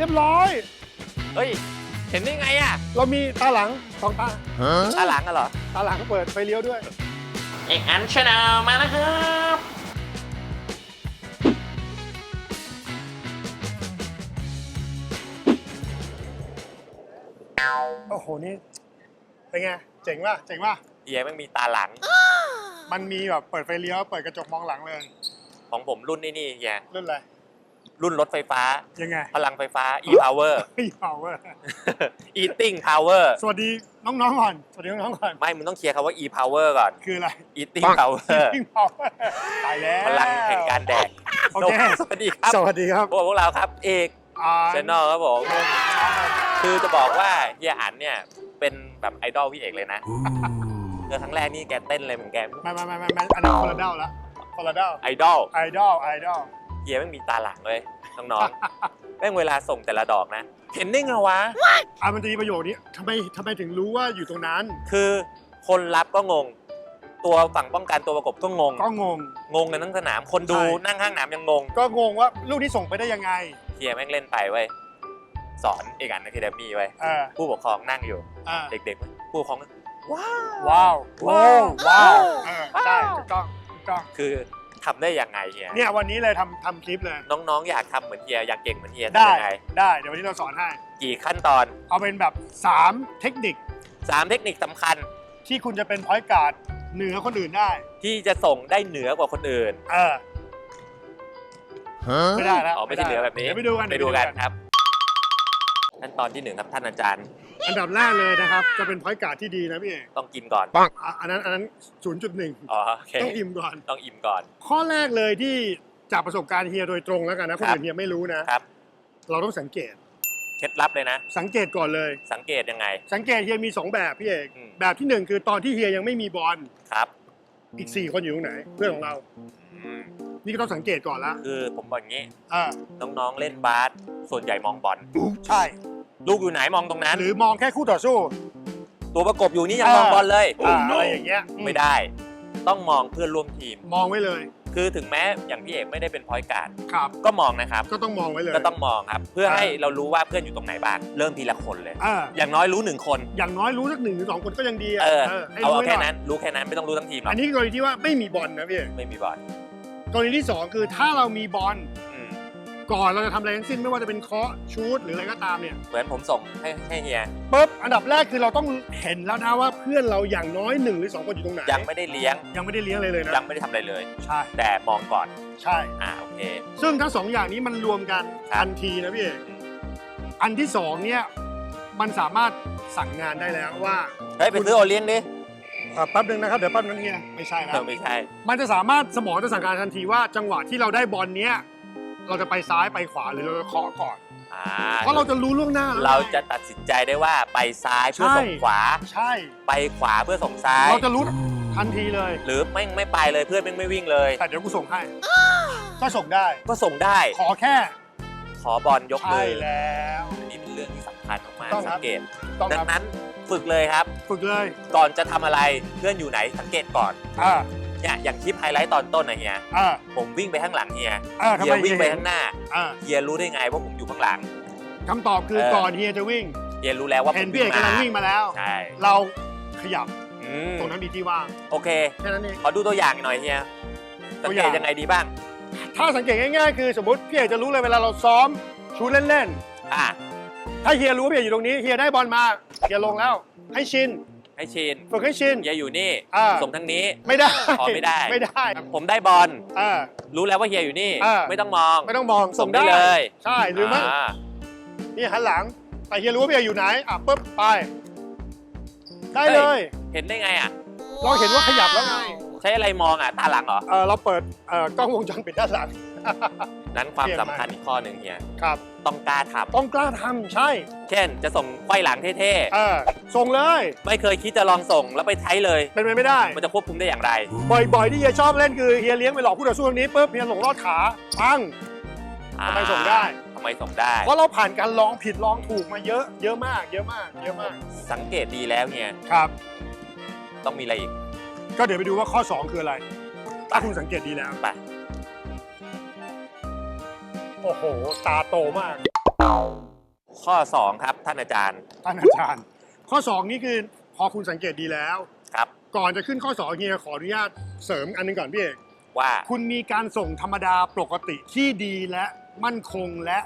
เรียบร้อย เฮ้ย เห็นได้ไงอะเรามีตาหลังสองตา ตาหลังอะเหรอ ตาหลังเปิดไฟเลี้ยวด้วย เอกอันชาแนลมาแล้วครับ โอ้โห นี่ เป็นไง เจ๋งป่ะ เจ๋งป่ะเฮียแม่งมีตาหลัง มันมีแบบเปิดไฟเลี้ยว เปิดกระจกมองหลังเลย ของผมรุ่นนี่นี่เฮียรุ่นอะไร รุ่นรถไฟฟ้า ยังไงพลังไฟฟ้า e-power เฮ้ยเผาเว้ย eating power สวัสดีน้องๆก่อน สวัสดีน้องๆก่อน ไม่มึงต้องเคลียร์คำว่า e-power ก่อน คืออะไร eating power ทิ้งเผาตายแล้ว พลังแห่งการแดกโอเค สวัสดีครับสวัสดีครับพวกพวกเราครับ เอกอ่าชแนลครับผม คือจะบอกว่าเฮียอันเนี่ย เป็นแบบไอดอลพี่เอกเลยนะเจอครั้งแรกนี่แกเต้นเลยเหมือนแกไม่ไม่ไม่ไม่ไม่อันนั้นคนละเด้าละคนละเด้าไอดอลไอดอลไอดอล เฮียไม่งมีตาหลังเลยน้องๆแม่งเวลาส่งแต่ละดอกนะ เห็นได้ไงวะ อะมันจะมีประโยคนี้ทำไมทำไมถึงรู้ว่าอยู่ตรงนั้น คือคนรับก็งง ตัวฝั่งป้องกันตัวประกบก็งง ก็งง งงกันทั้งสนาม คนดูใช่ นั่งข้างสนามยังงงก็งงว่าลูกนี้ส่งไปได้ยังไงเฮียแม่งเล่นไปเว้ยสอนเอกอันอะคาเดมี่ไว้ยเออผู้ปกครองนั่งอยู่ เออเด็กๆเว้ยผู้ปกครองก็ว้าว ว้าวว้าวว้าว เออใช่ถูกต้องถูกต้อง คือ ทำได้ยังไงเฮียเนี่ยวันนี้เลยทำทำคลิปเลย น้องๆ อยากทำเหมือนเฮียอยากเก่งเหมือนเฮียได้ทำยังไงได้เดี๋ยววันนี้เราสอนให้ กี่ขั้นตอนเอาเป็นแบบ 3 เทคนิคสามเทคนิคสำคัญที่คุณจะเป็นพอยต์การ์ดเหนือคนอื่นได้ ที่จะส่งได้เหนือกว่าคนอื่นเออ ไม่ได้แล้วอ๋อไม่ใช่เหนือแบบนี้เดี๋ยวไปดูกันไปดูกันครับขั้นตอนที่หนึ่งครับท่านอาจารย์ อันดับแรกเลยนะครับ จะเป็นพอยต์การ์ดที่ดีนะพี่เอกต้องกินก่อนอะอันนั้นอันนั้น 0.1 อ๋อโอเคต้องอิ่มก่อน ต้องอิ่มก่อน ข้อแรกเลยที่จากประสบการณ์เฮียโดยตรงแล้วกันนะคนครับอื่นเฮียไม่รู้นะ ครับ เราต้องสังเกต เคล็ดลับเลยนะ สังเกตก่อนเลย สังเกตยังไง สังเกตเฮียมี 2 แบบพี่เอกอืม แบบที่1คือตอนที่เฮียยังไม่มีบอลครับอีก 4 คนอยู่ตรงไหน เพื่อนของเรา อืมนี่ก็ต้องสังเกตก่อนละคือผมบอกอย่างนี้ อ่าน้องๆเล่นบาสส่วนใหญ่มองบอล ใช่ ลูกอยู่ไหนมองตรงนั้น หรือมองแค่คู่ต่อสู้ ตัวประกบอยู่นี่ยังอ่ามมองบอลเลยอ่าอะไรอย่างเงี้ยอืไม่ได้ ต้องมองเพื่อนร่วมทีม มองไว้เลย คือถึงแม้อย่างพี่เอกไม่ได้เป็นพอยการ์ดครับ ก็มองนะครับ ก็ต้องมองไว้เลยก็ต้องมองครับ เพื่ออ่าให้เรารู้ว่าเพื่อนอยู่ตรงไหนบ้างเริ่มทีละคนเลยอ่าอย่างน้อยรู้หนึ่งคน อย่างน้อยรู้สักหนึ่งหรือสองคนก็ยังดีอะเออเออให้เอารู้เอาไว้แค่หน่อยนั้นรู้แค่นั้นไม่ต้องรู้ทั้งทีมหรออักนนี้กรณีที่ว่าไม่มีบอลนะพี่เอกไม่มีบอลกรณีที่สองคือถ้าเรามีบอลอืม ก่อนเราจะทำอะไรทั้งสิ้นไม่ว่าจะเป็นเคาะชูดหรืออะไรก็ตามเนี่ยเหมือนผมส่งให้ให้เฮีย ปุ๊บอันดับแรกคือเราต้องเห็นแล้วนะว่าเพื่อนเราอย่างน้อยหนึ่งหรือสองคนอยู่ตรงไหนยังไม่ได้เลี้ยง ยังไม่ได้เลี้ยงอะไรเลยนะยังไม่ได้ทำอะไรเลย ใช่แต่มองก่อน ใช่ อ่าโอเค ซึ่งทั้งสองอย่างนี้มันรวมกันครับ ทันทีนะพี่เอกอันที่สองเนี่ยมันสามารถสั่งงานได้แล้วว่าเฮ้ย ไปซื้อโอเลี้ยงดิเอ่อแป๊บนึงนะครับเดี๋ยวแป๊บนึงเฮียไม่ใช่นะ เออไม่ใช่ มันจะสามารถสมองจะสั่งการทันทีว่าจังหวะที่เราได้บอลเนี้ย เราจะไปซ้ายไปขวาหรือเราจะเคาะก่อน อ่าเพราะเราจะรู้ล่วงหน้าแล้วเราจะตัดสินใจได้ว่าไปซ้ายเพื่อใช่ส่งขวา ใช่ ไปขวาเพื่อส่งซ้าย เราจะรู้ทันทีเลย หรือไม่ไม่ไปเลยเพื่อนไม่ไม่วิ่งเลย แต่เดี๋ยวกูส่งให้ก็ส่งได้ ก็ส่งได้ ขอแค่ขอบอลยกใช่มือแล้วอันนี้เป็นเรื่องที่สำคัญมากต้องๆคสัรับงเกต ต้องดัครังบนั้นฝึกเลยครับ ฝึกเลยก่อนจะทำอะไรเพื่อนอยู่ไหนสังเกตก่อน อ่า เนี่ยอย่างคลิปไฮไลท์ตอนต้นนะเฮียอ่า ผมวิ่งไปข้างหลังเฮียอ่าทำเฮีไมยวิ่งไปเฮียข้างหน้าอ่าเฮียรู้ได้ไงว่าผมอยู่ข้างหลัง คำตอบคือเออ ก่อนเฮียจะวิ่ง เฮียรู้แล้วว่าผเห็นมพี่เอกกำลังวิ่งมาแล้ว ใช่เราขยับอืมตรงนั้นมีที่ว่างโอเค แค่นั้นเอง ขอดูตัวอย่างหน่อยเฮียสังเกตยังไงดีบ้าง ถ้าสังเกตง่ายๆ คือสมมติพี่เอกจะรู้เลยเวลาเราซ้อมชูดเล่นอะ ๆ ถ้าเฮียรู้ว่าพี่เอกอยู่ตรงนี้เฮียได้บอลมาเฮียลงแล้ว ให้ชิน ให้ชินฝึกให้ชินเฮียอยู่นี่อ่า ส่งทางนี้ ไม่ได้ขอไม่ได้ ไม่ได้ผมได้บอลอ่า รู้แล้วว่าเฮียอยู่นี่ อ่า ไม่ต้องมอง ไม่ต้องมองส่งได้เลยใช่หรือไม่านี่หันหลัง แต่เฮียรู้ว่าพี่เอกอยู่ไหนอะปุ๊บไป ได้เลย เห็นได้ไงอะ เราเห็นว่าขยับแล้วไง ใช้อะไรมองอะตาหลังเหรอ เออเราเปิดเอ่อกล้องวงจรปิดด้านหลัง นั้นความเปลี่ยนสำมาคัญอีกข้อหนึ่งเฮียครับ ต้องกล้าทต้องกล้าทำใช่ำเช่น จะส่งไขว้หลังเท่เออส่งเลย ๆ ไม่เคยคิดจะลองส่งแล้วไปใช้เลย เป็นไปไม่ได้ มันจะควบคุมได้อย่างไร บ่อยๆที่เฮียชอบเล่นคือเฮียเลี้ยงไปหลอกผู้ต่อสู้ตรงนี้ปุ๊บเฮียหลงลอดขาปัง ทำไมส่งได้ ทำไมส่งได้ เพราะเราผ่านการลองผิดลองถูกมาเยอะเยอะมาก เยอะมาก เยอะมากสังเกตดีแล้วเฮียครับ ต้องมีอะไรอีก ก็เดี๋ยวไปดูว่าข้อ 2 คืออะไร ถ้าคุณสังเกตดีแล้ว ไป โอ้โห ตาโตมาก ข้อ 2 ครับ ท่านอาจารย์ ท่านอาจารย์ ข้อ 2 นี่คือพอคุณสังเกตดีแล้ว ครับ ก่อนจะขึ้นข้อ2เฮียขออนุญาตเสริมอันหนึงก่อนพี่เอก ว่า คุณมีการส่งธรรมดาปกติที่ดีและมั่นคงและ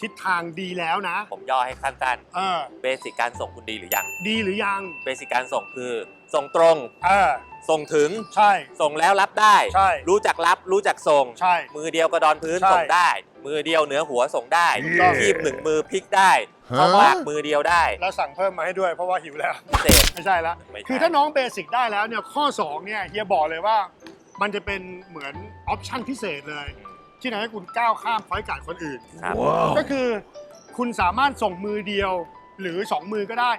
ทิศทางดีแล้วนะ ผมย่อให้สั้นเออ ๆเบสิกการส่งคุณดีหรือยัง ดีหรือยัง เบสิกการส่งคือ ส่งตรง เออ ส่งถึง ใช่ ส่งแล้วรับได้ ใช่ รู้จักรับรู้จักส่ง ใช่ มือเดียวกระดอนพื้นใช่ส่งได้ มือเดียวเหนือหัวส่งได้ถูกต้องคีบหนึ่งมือพลิกได้เข้าปากมือเดียวได้ แล้วสั่งเพิ่มมาให้ด้วยเพราะว่าหิวแล้วพิเศษไม่ใช่แล้วไม่ใช่ คือถ้าน้องเบสิกได้แล้วเนี่ยข้อ 2 เนี่ยเฮียบอกเลยว่า มันจะเป็นเหมือนออปชั่นพิเศษเลย ที่ทำให้คุณก้าวข้ามพอยการ์ดคนอื่น ครับก็คือคุณสามารถส่งมือเดียวหรือ 2 มือก็ได้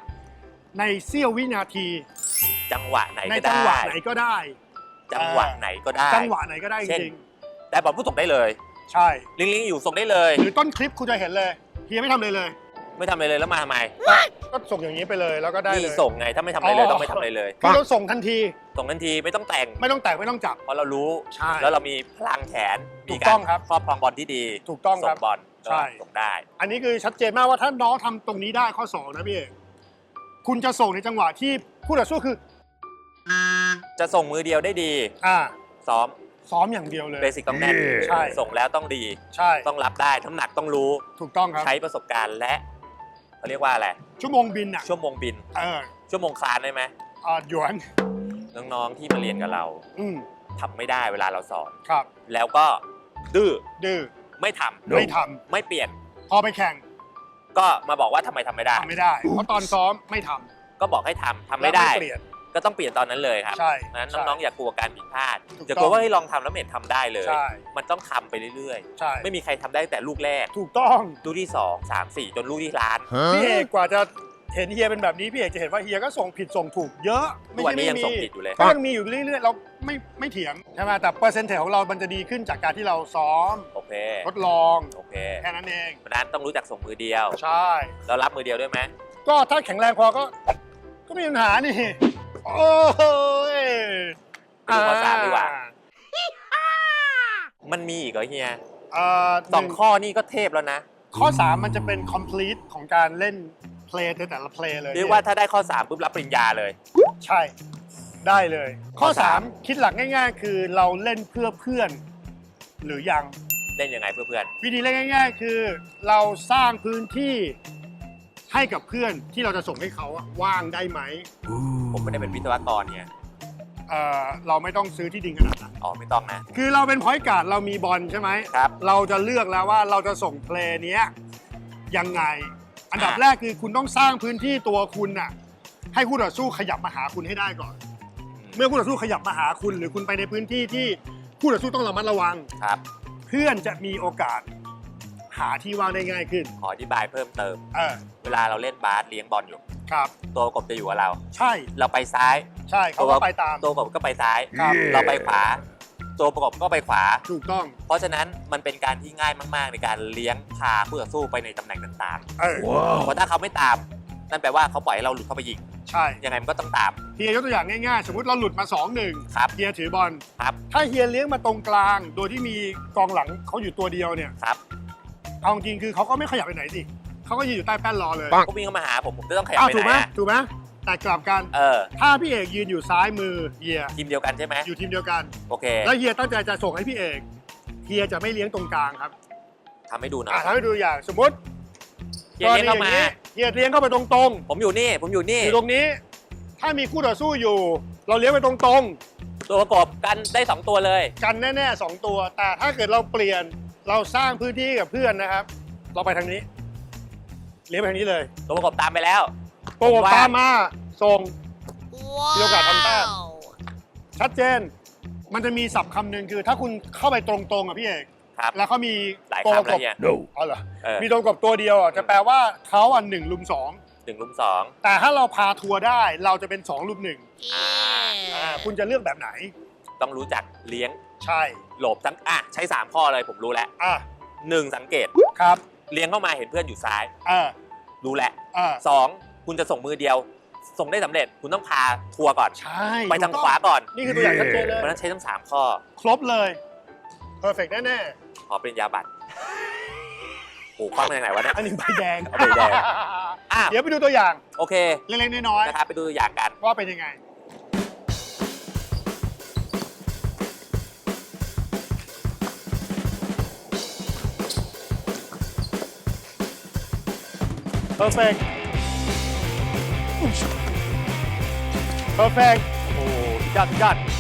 ในเสี้ยววินาที จังหวะไหนในก็จังได้ หวะไหนก็ได้ จังหวะไหนก็ได้ จังหวะไหนก็ได้จเช่น ริงแต่บอลผู้ส่งได้เลย ๆใช่ ลิงลิงอยู่ส่งได้เลย หรือต้นคลิปคุณจะเห็นเลยเฮียไม่ทำเลยเลย ไม่ทำอะไรเลยแล้วมาทำไมก็ส่งอย่างนี้ไปเลยแล้วก็ได้นี่เลยส่งไงถ้าไม่ทำอะไรเลยอ๋อ ต้องไม่ทำอะไรเลยคือเราส่งทันทีส่งทันทีไม่ต้องแต่งไม่ต้องแตกไม่ต้องจับ เพราะเรารู้ ใช่ แล้วเรามีพลังแขนถูมีกกาต้รองครับครอบครองบอลที่ดีถูกต้องส่ครังบบอลก็ใช่ ส่งได้ อันนี้คือชัดเจนมากว่าถ้าน้องทำตรงนี้ได้ข้อสองนะพี่เอกคุณจะส่งในจังหวะที่ผู้ต่อสู้คือ จะส่งมือเดียวได้ดีอ่าซ้อมซ้อมอย่างเดียวเลย เบสิกต้องแน่นใช่ ส่งแล้วต้องดี ใช่ต้องรับได้น้ำหนักต้องรู้ ถูกต้องครับ ใช้ประสบการณ์และเขาเรียกว่าอะไร ชั่วโมงบินอะ ชั่วโมงบิน เออ ชั่วโมงคลานได้ไหมอ่าหยวน น้องๆที่มาเรียนกับเราอืมทำไม่ได้เวลาเราสอน ครับ แล้วก็ดื้อ ดื้อ ไม่ทำไม่ทไม่เปลี่ยนำพอไปแข่ง ก็มาบอกว่าทำไมทำไม่ได้ทำไม่ได้ เพราะตอนซ้อมไม่ทำก็บอกให้ทำทำแล้ไม่วได้เปลี่ยน ก็ต้องเปลี่ยนตอนนั้นเลยครับใช่นั้นใช่น้องๆอย่ากลัวการผิดพลาดถูกอย่าต้องกลัวว่าให้ลองทำแล้วไม่เห็นทำได้เลย ใช่ มันต้องทำไปเรื่อยใช่ๆ ไม่มีใครทำได้แต่ลูกแรก ถูกต้องลูกที่สองสามสี่จนลูกที่ล้านพี่เอกกว่าจะเห็นเฮียเป็นแบบนี้พี่เอกจะเห็นว่าเฮียก็ส่งผิดส่งถูกเยอะทุกวันนี้ใช่ยังไม่ส่งมีผิดอยู่เลย ก็ยังมีอยู่เรื่อยๆเราไม่ไม่เถียงใช่ไหมแต่เปอร์เซ็นต์ของเรามันจะดีขึ้นจากการที่เราซ้อมโอเค ทดลองโอเคแค่นั้นเอง เพราะฉะนั้นต้องรู้จักส่งมือเดียว ใช่แล้วรับมือเดียวด้วยไหมก็ถ้าแข็งแรงพอก็ ก็ไม่มีปัญหานี่ โอ้ยไปดูข้อสามดีกว่า มันมีอีกเหรอเฮียเอ่อสองข้อนี่ก็เทพแล้วนะ ข้อ3มันจะเป็น complete ของการเล่นเพลย์ในแต่ละเพลย์เลยเรียกว่าถ้าได้ข้อ3ปุ๊บรับปริญญาเลย ใช่ได้เลย ข้อข้อสาม3คิดหลักง่าย ๆ คือเราเล่นเพื่อเพื่อน หรือยังเล่นยังไงเพื่อนวิธีเล่นง่าย ๆ คือ เราสร้างพื้นที่ให้กับเพื่อนที่เราจะส่งให้เขาอะว่างได้ไหมๆ ผมไม่ได้เป็นวิศวกรเนี่ยเอ่อเราไม่ต้องซื้อที่ดินขนาดนั้น อ๋อไม่ต้องนะ คือเราเป็นพอยการ์ดเรามีบอลใช่ไหม ครับเราจะเลือกแล้วว่าเราจะส่งเพลย์เนี้ยยังไง อันดับอ่าแรกคือคุณต้องสร้างพื้นที่ตัวคุณน่ะให้คู่ต่อสู้ขยับมาหาคุณให้ได้ก่อน เมื่อคู่ต่อสู้ขยับมาหาคุณ หรือคุณไปในพื้นที่ที่คู่ต่อสู้ต้องระมัดระวัง ครับ เพื่อนจะมีโอกาส หาที่ว่างได้ง่ายขึ้น ขออธิบายเพิ่มเติม เออเวลาเราเล่นบาสเลี้ยงบอลอยู่ ครับ ตัวประกบจะอยู่กับเรา ใช่ เราไปซ้าย ใช่เขาก็ไปตาม ตัวประกบก็ไปซ้าย ครับ เราไปขวา ตัวประกบก็ไปขวา ถูกต้อง เพราะฉะนั้นมันเป็นการที่ง่ายมาก ๆ ในการเลี้ยงพาคู่ต่อสู้ไปในตำแหน่งต่างเออ ๆเพราะถ้าเขาไม่ตาม นั่นแปลว่าเขาปล่อยให้เราหลุดเข้าไปยิง ใช่ยังไงมันก็ต้องตาม เฮียยกตัวอย่างง่ายๆ สมมติเราหลุดมา2อหนึ่งครับ เฮียถือบอล ครับ ถ้าเฮียเลี้ยงมาตรงกลาง โดยที่มีกองหลังเขาอยู่ตัวเดียวเนี่ย ครับ เอาจริงๆคือเขาก็ไม่ขยับไปไหนสิเขาก็ยืนอยู่ใต้แป้นรอเลยก็วิ่งเข้ามาหาผมผมจะต้องขยับอ้าวไปถูกไหไหนมอะถูกไหมแต่กลับกันเออ ถ้าพี่เอกยืนอยู่ซ้ายมือเฮียทีมเดียวกันใช่ไหมอยู่ทีมเดียวกัน โอเคแล้วเฮียตั้งใจจะส่งให้พี่เอกเฮียจะไม่เลี้ยงตรงกลางครับทำให้ดูหน่ออะยทำให้ดูอย่างสมมติเฮียเลี้ยงเข้ามากรณีอย่งนี้เฮียเลี้ยงเข้าไปตรงผมอยู่นี่ ผมอยู่นี่ๆอยู่ตรงนี้ ถ้ามีคู่ต่อสู้อยู่ เราเลี้ยงไปตรงตัวประกบกันได้สองตัวเลย ๆกันแน่ๆสองตัว แต่ถ้าเกิดเราเปลี่ยน เราสร้างพื้นที่กับเพื่อนนะครับ เราไปทางนี้ เลี้ยงไปทางนี้เลยตัวประกบตามไปแล้วโปรผมว่าตามมาส่ง มีมีโอโอกากาสสทำทำแต้แต้มมชัดเจน มันจะมีศัพท์คำหนึ่งคือ ถ้าคุณเข้าไปตรงๆอะพี่เอกครับ แล้วเขามีหลายตัวคำกแล้วบเนี่ยอ๋อเหรอเออมีตัวกบตัวเดียวอะจะแปลว่าเขาอะหนึ่งลุมสองหนึ่งลุมสองแต่ถ้าเราพาทัวร์ได้เราจะเป็นสองลุมหนึ่งอ่าอ่าคุณจะเลือกแบบไหน ต้องรู้จักเลี้ยง ใช่หลบทั้งอะใช้สามข้อเลยผมรู้แล้วอะหนึ่งสังเกตครับเลี้ยงเข้ามาเห็นเพื่อนอยู่ซ้าย อ่ารู้แล้วอ่าสองคุณจะส่งมือเดียว ส่งได้สำเร็จคุณต้องพาทัวร์ก่อน ใช่ไปทางขวาก่อนนี่คือตัวอย่างชัดเจนเลยเพราะฉะนั้นใช้ทั้งสามข้อ ครบเลยเพอร์เฟกแน่ขอปริญญาบัตรโอ้คว้ามาจากไหนวะเนี่ยอันนี้ใบแดงเอาใบแดง อะเดี๋ยวไปดูตัวอย่างโอเค เล็กๆน้อยนะครับไปดูตัวอย่างกัน ๆว่าเป็นยังไง perfect perfect โอ้ย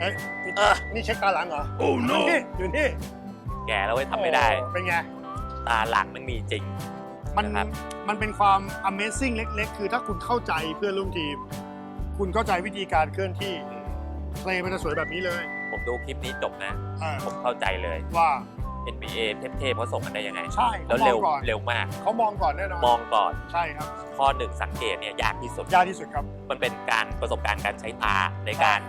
เฮ้ยเออ นี่เช็คตาหลังเหรอโอ้ no นี่อยู่นี่แก่แล้วเว้ยทำไม่ได้ โอ้เป็นไง ตาหลังมันมีจริง มันนะครับ มันเป็นความ Amazing เล็ก ๆ คือถ้าคุณเข้าใจเพื่อนร่วมทีม คุณเข้าใจวิธีการเคลื่อนที่เพลงมันจะสวยแบบนี้เลยผมดูคลิปนี้จบนะ เออผมเข้าใจเลย ว่า NBA เทพๆเขาส่งกันได้ยังไงใช่แล้วเขามเร็อวงก่อน เร็วมาก เขามองก่อนแน่นอนมองก่อน ใช่ครับข้อหนึ่งสังเกตเนี่ยยากที่สุด ยากที่สุดครับ มันเป็นการประสบการณ์การใช้ตาในการ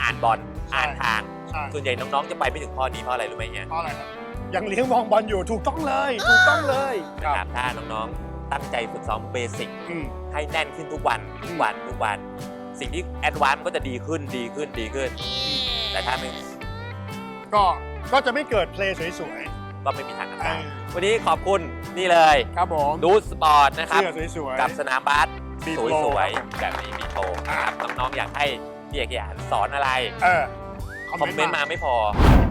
อ่านบอลใช่อ่านทางใช่ส่วนใหญ่น้องๆจะไปไม่ถึงข้อนี้เพราะอะไรรู้ไหมเนี่ยเพราะอะไรครับยังเลี้ยงมองบอลอยู่ถูกต้องเลยถูกต้องเลยคนะรับครับถ้าน้องๆตั้งใจฝึกซ้อมเบสิกอืม ให้แน่นขึ้นทุกวันทุกวันทุกวัน สิ่งที่แอดวานซ์ก็จะดีขึ้นดีขึ้นดีขึ้น แต่ถ้าไม่ก็ก็จะไม่เกิดเพลงสวยก็ไม่มีทางๆนะเอครับอวันนี้ขอบคุณนี่เลยครับผมดูสปอร์ตนะครับ เสื้อสวยๆ กับสนามบาสมีสโปรวยครับๆแบบนี้มีโชว์นะครับน้องๆอยากให้ พี่เอกยานสอนอะไร เออคอมเมนต์มาไม่พอ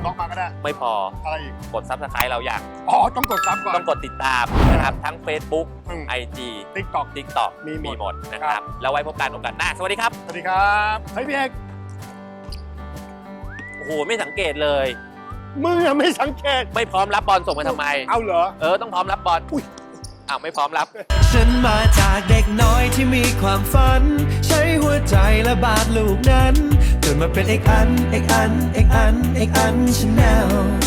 บล็อกมาก็ได้ ไม่พอ อะไรอีก กดซับสไครต์เราอย่างอ๋อ ต้องกดซับก่อน ต้องกดติดตามนะครับ ทั้ง Facebook อืม IG TikTok TikTok มีหมด มีหมดนะคครัรับบแล้วไว้พบกันโอกาสหน้า สวัสดีครับ สวัสดีครับเฮ้ยพี่เอกโอ้โห ไม่สังเกตเลย มึงอะไม่สังเกต ไม่พร้อมรับบอลส่งมาทำไม เอาเหรอ เออ ต้องพร้อมรับบอลอุ้ยอ้าวไม่พร้อมรับ ฉันมาจากเด็กน้อยที่มีความฝันใช้ หัวใจและบาดลูกนั้น จนมาเป็นเอกอันเอกอันเอกอันเอกอันชาแนล